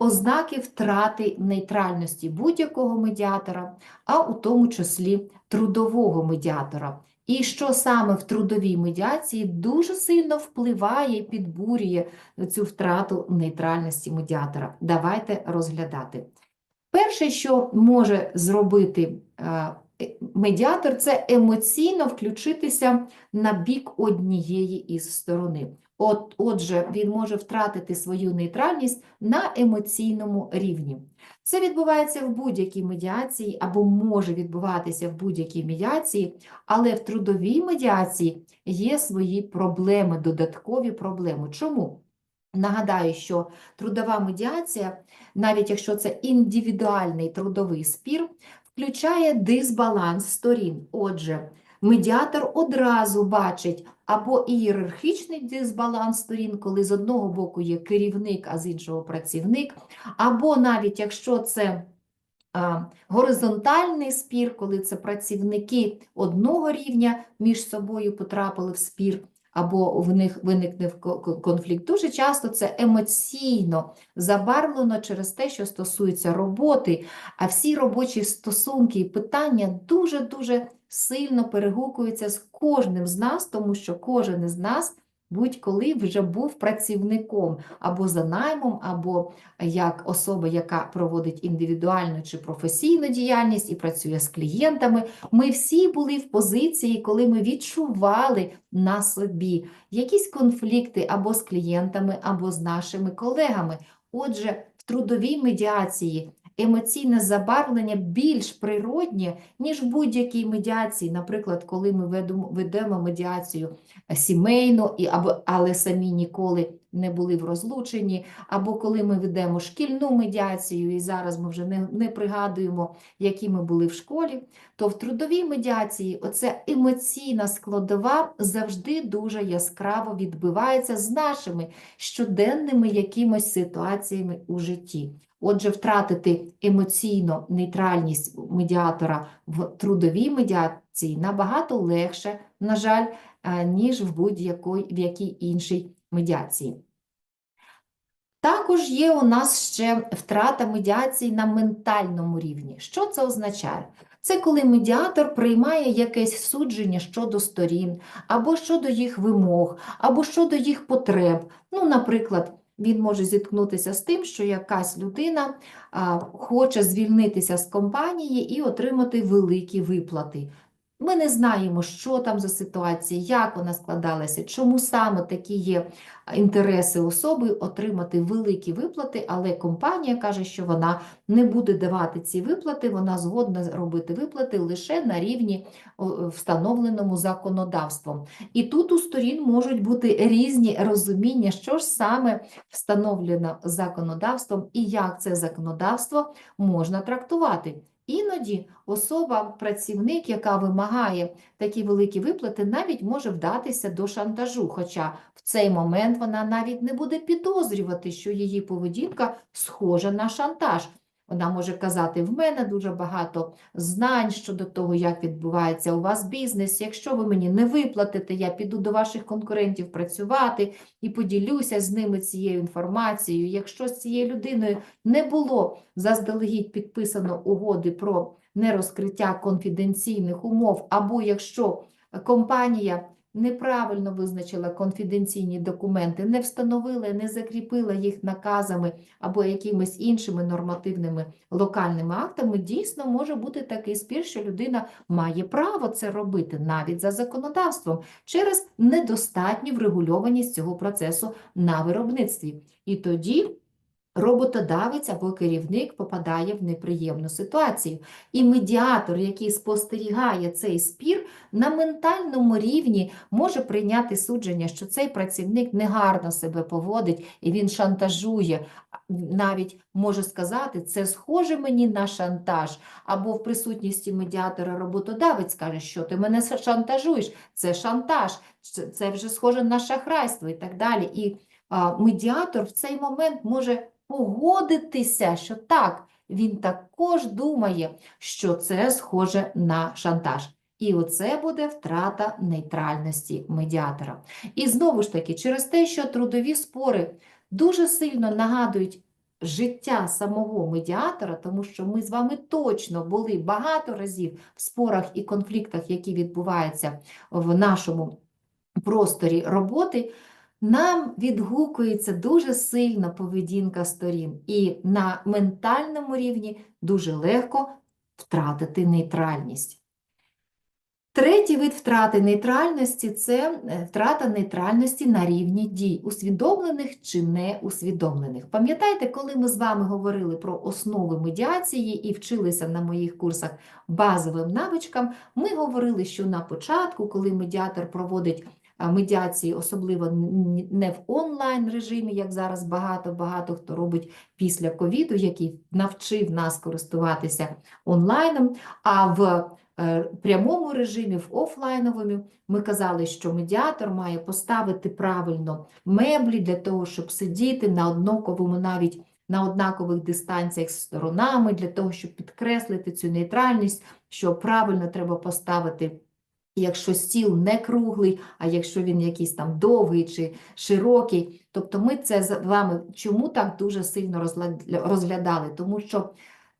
ознаки втрати нейтральності будь-якого медіатора, а у тому числі трудового медіатора. І що саме в трудовій медіації дуже сильно впливає і підбурює цю втрату нейтральності медіатора. Давайте розглядати. Перше, що може зробити е, медіатор, це емоційно включитися на бік однієї із сторони. От, отже, він може втратити свою нейтральність на емоційному рівні. Це відбувається в будь-якій медіації або може відбуватися в будь-якій медіації, але в трудовій медіації є свої проблеми, додаткові проблеми. Чому? Нагадаю, що трудова медіація, навіть якщо це індивідуальний трудовий спір, включає дисбаланс сторін. Отже, медіатор одразу бачить або ієрархічний дисбаланс сторін, коли з одного боку є керівник, а з іншого працівник, або навіть якщо це горизонтальний спір, коли це працівники одного рівня між собою потрапили в спір, або в них виникне ко- ко- конфлікт. Дуже часто це емоційно забарвлено через те, що стосується роботи, а всі робочі стосунки і питання дуже-дуже сильно перегукуються з кожним з нас, тому що кожен із нас будь-коли вже був працівником або за наймом, або як особа, яка проводить індивідуальну чи професійну діяльність і працює з клієнтами. Ми всі були в позиції, коли ми відчували на собі якісь конфлікти або з клієнтами, або з нашими колегами. Отже, в трудовій медіації емоційне забарвлення більш природнє, ніж в будь-якій медіації. Наприклад, коли ми ведемо, медіацію сімейну, і, або, але самі ніколи не були в розлученні, або коли ми ведемо шкільну медіацію, і зараз ми вже не, не пригадуємо, які ми були в школі, то в трудовій медіації оця емоційна складова завжди дуже яскраво відбивається з нашими щоденними якимось ситуаціями у житті. Отже, втратити емоційно нейтральність медіатора в трудовій медіації набагато легше, на жаль, е, ніж в будь-якій іншій медіації. Також є у нас ще втрата медіації на ментальному рівні. Що це означає? Це коли медіатор приймає якесь судження щодо сторін, або щодо їх вимог, або щодо їх потреб. Ну, наприклад, він може зіткнутися з тим, що якась людина хоче звільнитися з компанії і отримати великі виплати. Ми не знаємо, що там за ситуація, як вона складалася, чому саме такі є інтереси особи отримати великі виплати, але компанія каже, що вона не буде давати ці виплати, вона згодна робити виплати лише на рівні встановленому законодавством. І тут у сторін можуть бути різні розуміння, що ж саме встановлено законодавством і як це законодавство можна трактувати. Іноді особа, працівник, яка вимагає такі великі виплати, навіть може вдатися до шантажу, хоча в цей момент вона навіть не буде підозрювати, що її поведінка схожа на шантаж. Вона може казати: в мене дуже багато знань щодо того, як відбувається у вас бізнес. Якщо ви мені не виплатите, я піду до ваших конкурентів працювати і поділюся з ними цією інформацією. Якщо з цією людиною не було заздалегідь підписано угоди про нерозкриття конфіденційних умов, або якщо компанія неправильно визначила конфіденційні документи, не встановила, не закріпила їх наказами або якимись іншими нормативними локальними актами, дійсно може бути такий спір, що людина має право це робити навіть за законодавством через недостатню врегульованість цього процесу на виробництві. І тоді роботодавець або керівник попадає в неприємну ситуацію. І медіатор, який спостерігає цей спір, на ментальному рівні може прийняти судження, що цей працівник негарно себе поводить і він шантажує. Навіть може сказати, це схоже мені на шантаж, або в присутності медіатора роботодавець каже, що ти мене шантажуєш, це шантаж, це- вже схоже на шахрайство і так далі. І а, медіатор в цей момент може погодитися, що так, він також думає, що це схоже на шантаж. І оце буде втрата нейтральності медіатора. І знову ж таки, через те, що трудові спори дуже сильно нагадують життя самого медіатора, тому що ми з вами точно були багато разів в спорах і конфліктах, які відбуваються в нашому просторі роботи, нам відгукується дуже сильно поведінка сторін, і на ментальному рівні дуже легко втратити нейтральність. Третій вид втрати нейтральності це е, втрата нейтральності на рівні дій, усвідомлених чи неусвідомлених. Пам'ятаєте, коли ми з вами говорили про основи медіації і вчилися на моїх курсах базовим навичкам, ми говорили, що на початку, коли медіатор проводить медіації, особливо не в онлайн режимі, як зараз багато-багато хто робить після ковіду, який навчив нас користуватися онлайном, а в е, прямому режимі, в офлайновому, ми казали, що медіатор має поставити правильно меблі для того, щоб сидіти на однаковому навіть на однакових дистанціях з сторонами, для того, щоб підкреслити цю нейтральність, що правильно треба поставити. Якщо стіл не круглий, а якщо він якийсь там довгий чи широкий, тобто ми це з вами чому так дуже сильно розгля- розглядали? Тому що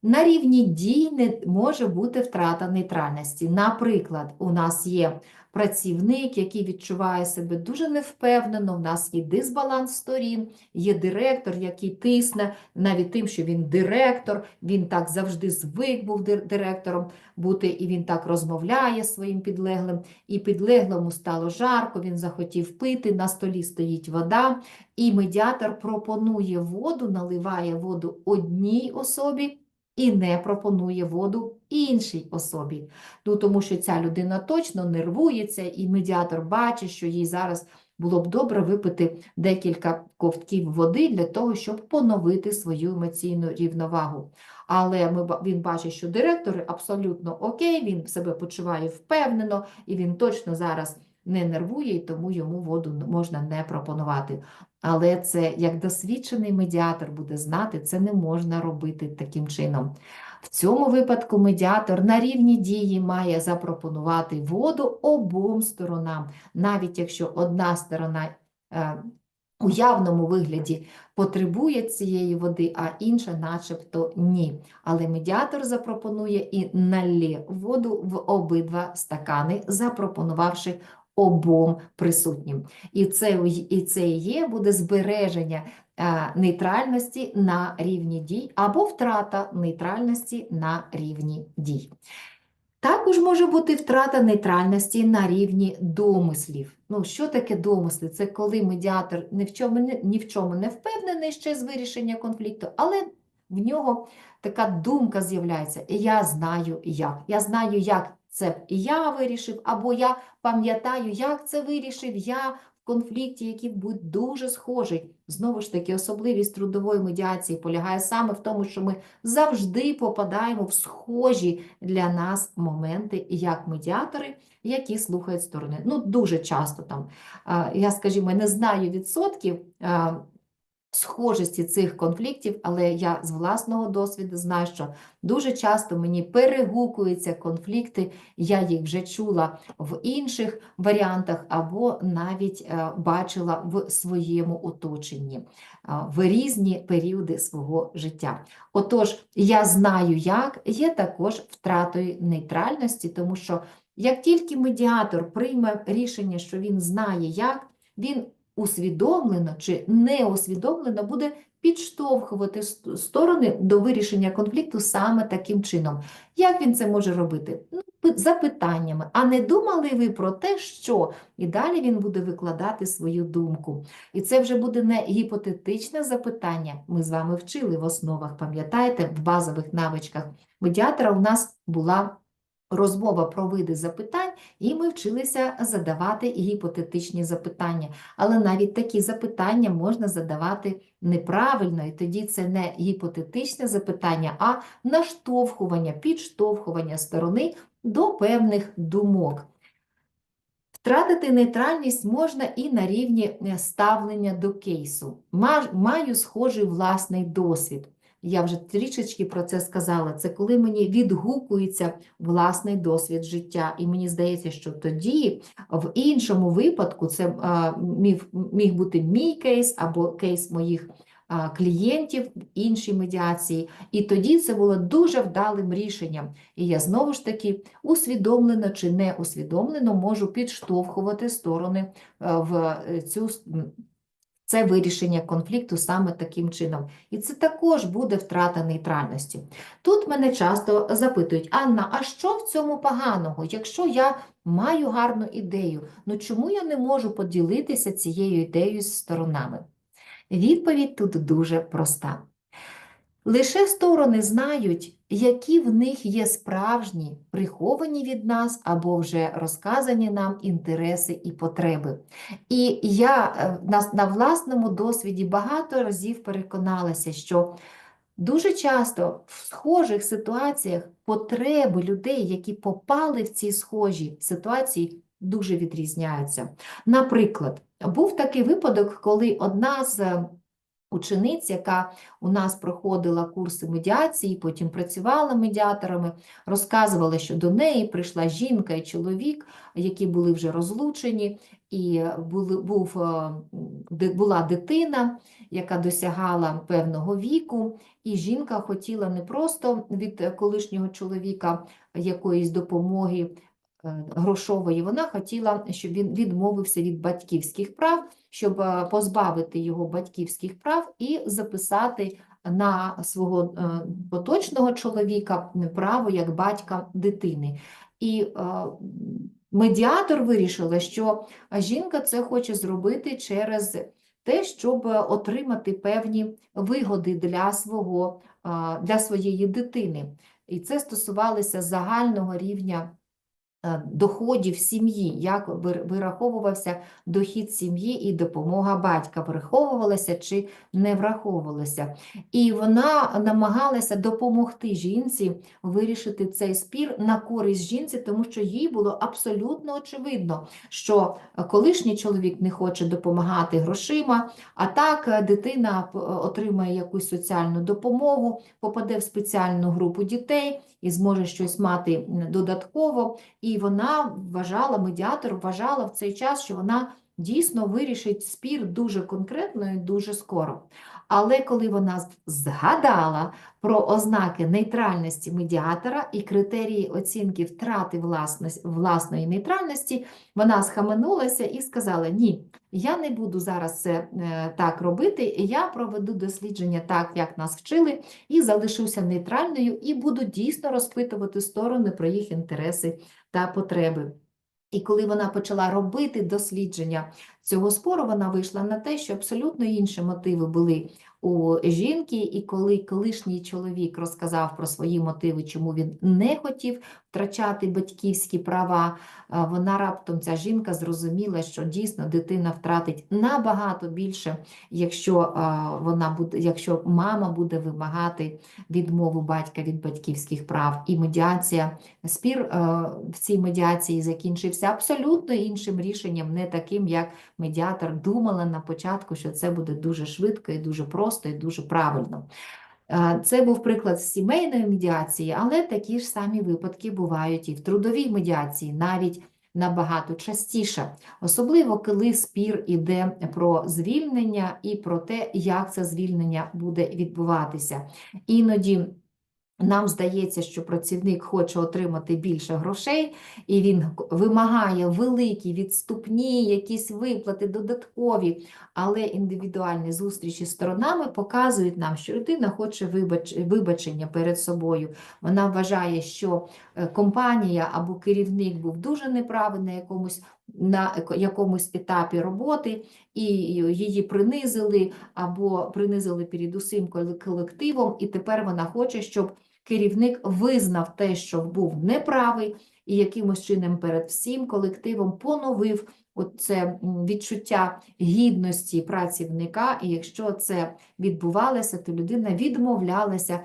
на рівні дій не може бути втрата нейтральності. Наприклад, у нас є працівник, який відчуває себе дуже невпевнено, в нас є дисбаланс сторін, є директор, який тисне навіть тим, що він директор, він так завжди звик був директором бути, і він так розмовляє своїм підлеглим, і підлеглому стало жарко, він захотів пити, на столі стоїть вода, і медіатор пропонує воду, наливає воду одній особі, і не пропонує воду іншій особі. Ну, тому що ця людина точно нервується, і медіатор бачить, що їй зараз було б добре випити декілька ковтків води для того, щоб поновити свою емоційну рівновагу. Але ми, він бачить, що директор абсолютно окей, він себе почуває впевнено, і він точно зараз не нервує, і тому йому воду можна не пропонувати. Але це як досвідчений медіатор буде знати, це не можна робити таким чином. В цьому випадку медіатор на рівні дії має запропонувати воду обом сторонам, навіть якщо одна сторона е, у явному вигляді потребує цієї води, а інша начебто ні. Але медіатор запропонує і налє воду в обидва стакани, запропонувавши обом присутнім. І це, і це є буде збереження е, нейтральності на рівні дій або втрата нейтральності на рівні дій. Також може бути втрата нейтральності на рівні домислів. Ну, що таке домисли? Це коли медіатор ні в чому ні в чому не впевнений ще з вирішення конфлікту, але в нього така думка з'являється: я знаю як. Я знаю, як це я вирішив, або я пам'ятаю, як це вирішив я в конфлікті, який був дуже схожий. Знову ж таки, особливість трудової медіації полягає саме в тому, що ми завжди попадаємо в схожі для нас моменти, як медіатори, які слухають сторони. Ну, дуже часто там, я, скажімо, не знаю відсотків схожості цих конфліктів, але я з власного досвіду знаю, що дуже часто мені перегукуються конфлікти, я їх вже чула в інших варіантах або навіть е, бачила в своєму оточенні в різні періоди свого життя. Отож, я знаю, як є також втратою нейтральності, тому що як тільки медіатор прийме рішення, що він знає, як, він усвідомлено чи неусвідомлено буде підштовхувати сторони до вирішення конфлікту саме таким чином. Як він це може робити? Ну, пи- запитаннями. А не думали ви про те, що? І далі він буде викладати свою думку. І це вже буде не гіпотетичне запитання. Ми з вами вчили в основах, пам'ятаєте, в базових навичках медіатора у нас була розмова про види запитань, і ми вчилися задавати гіпотетичні запитання. Але навіть такі запитання можна задавати неправильно, і тоді це не гіпотетичне запитання, а наштовхування, підштовхування сторони до певних думок. Втратити нейтральність можна і на рівні е, ставлення до кейсу. Ма- Маю схожий власний досвід. Я вже трішечки про це сказала. Це коли мені відгукується власний досвід життя. І мені здається, що тоді в іншому випадку це міг, міг бути мій кейс або кейс моїх клієнтів в іншій медіації, і тоді це було дуже вдалим рішенням. І я знову ж таки усвідомлено чи не усвідомлено можу підштовхувати сторони в е, цю це вирішення конфлікту саме таким чином. І це також буде втрата нейтральності. Тут мене часто запитують, Анна, а що в цьому поганого? Якщо я маю гарну ідею, ну чому я не можу поділитися цією ідеєю з сторонами? Відповідь тут дуже проста. Лише сторони знають, які в них є справжні, приховані від нас або вже розказані нам інтереси і потреби. І я е, на, на власному досвіді багато разів переконалася, що дуже часто в схожих ситуаціях потреби людей, які попали в ці схожі ситуації, дуже відрізняються. Наприклад, був такий випадок, коли одна з е, учениць, яка у нас проходила курси медіації, потім працювала медіаторами, розказувала, що до неї прийшла жінка і чоловік, які були вже розлучені, і були, був, е, була дитина, яка досягала певного віку, і жінка хотіла не просто від е, колишнього чоловіка якоїсь допомоги грошової, вона хотіла, щоб він відмовився від батьківських прав, щоб е, позбавити його батьківських прав і записати на свого е, поточного чоловіка право як батька дитини. І е, медіатор вирішила, що жінка це хоче зробити через те, щоб отримати певні вигоди для свого, для своєї дитини. І це стосувалося загального рівня е, доходів сім'ї, як вираховувався дохід сім'ї і допомога батька, враховувалася чи не враховувалася. І вона намагалася допомогти жінці вирішити цей спір на користь жінці, тому що їй було абсолютно очевидно, що е, колишній чоловік не хоче допомагати грошима, а так е, дитина отримає якусь соціальну допомогу, попаде в спеціальну групу дітей і зможе щось мати додатково. І вона вважала, медіатор вважала в цей час, що вона дійсно вирішить спір дуже конкретно і дуже скоро. Але коли вона згадала про ознаки нейтральності медіатора і критерії оцінки втрати власної нейтральності, вона схаменулася і сказала: Ні, я не буду зараз це е, так робити, я проведу дослідження так, як нас вчили, і залишуся нейтральною, і буду дійсно розпитувати сторони про їх інтереси та потреби. І коли вона почала робити дослідження цього спору, вона вийшла на те, що абсолютно інші мотиви були у жінки, і коли колишній чоловік розказав про свої мотиви, чому він не хотів втрачати батьківські права, вона раптом, ця жінка, зрозуміла, що дійсно дитина втратить набагато більше, якщо вона буде, якщо мама буде вимагати відмову батька від батьківських прав. І медіація, спір е, в цій медіації закінчився абсолютно іншим рішенням, не таким, як медіатор думала на початку, що це буде дуже швидко і дуже просто, і дуже правильно. Е, Це був приклад сімейної медіації, але такі ж самі випадки бувають і в трудовій медіації, навіть набагато частіше, особливо коли спір іде про звільнення і про те, як це звільнення буде відбуватися. Іноді нам здається, що працівник хоче отримати більше грошей, і він вимагає великі відступні, якісь виплати додаткові, але індивідуальні зустрічі з сторонами показують нам, що людина хоче вибач... вибачення перед собою. Вона вважає, що е, компанія або керівник був дуже неправий на якомусь, на якомусь етапі роботи, і її принизили або принизили перед усім колективом, і тепер вона хоче, щоб керівник визнав те, що був неправий, і якимось чином перед всім колективом поновив оце м, відчуття гідності працівника, і якщо це відбувалося, то людина відмовлялася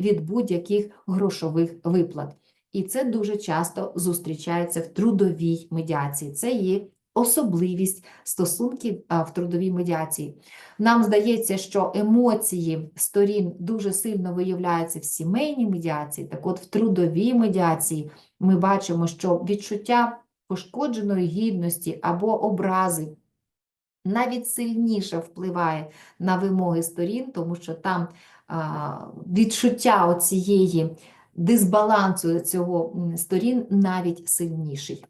від будь-яких грошових виплат. І це дуже часто зустрічається в трудовій медіації. Це є особливість стосунків в трудовій медіації. Нам здається, що емоції сторін дуже сильно виявляються в сімейній медіації. Так от в трудовій медіації ми бачимо, що відчуття пошкодженої гідності або образи навіть сильніше впливає на вимоги сторін, тому що там відчуття оцієї дисбалансу цього сторін навіть сильніший.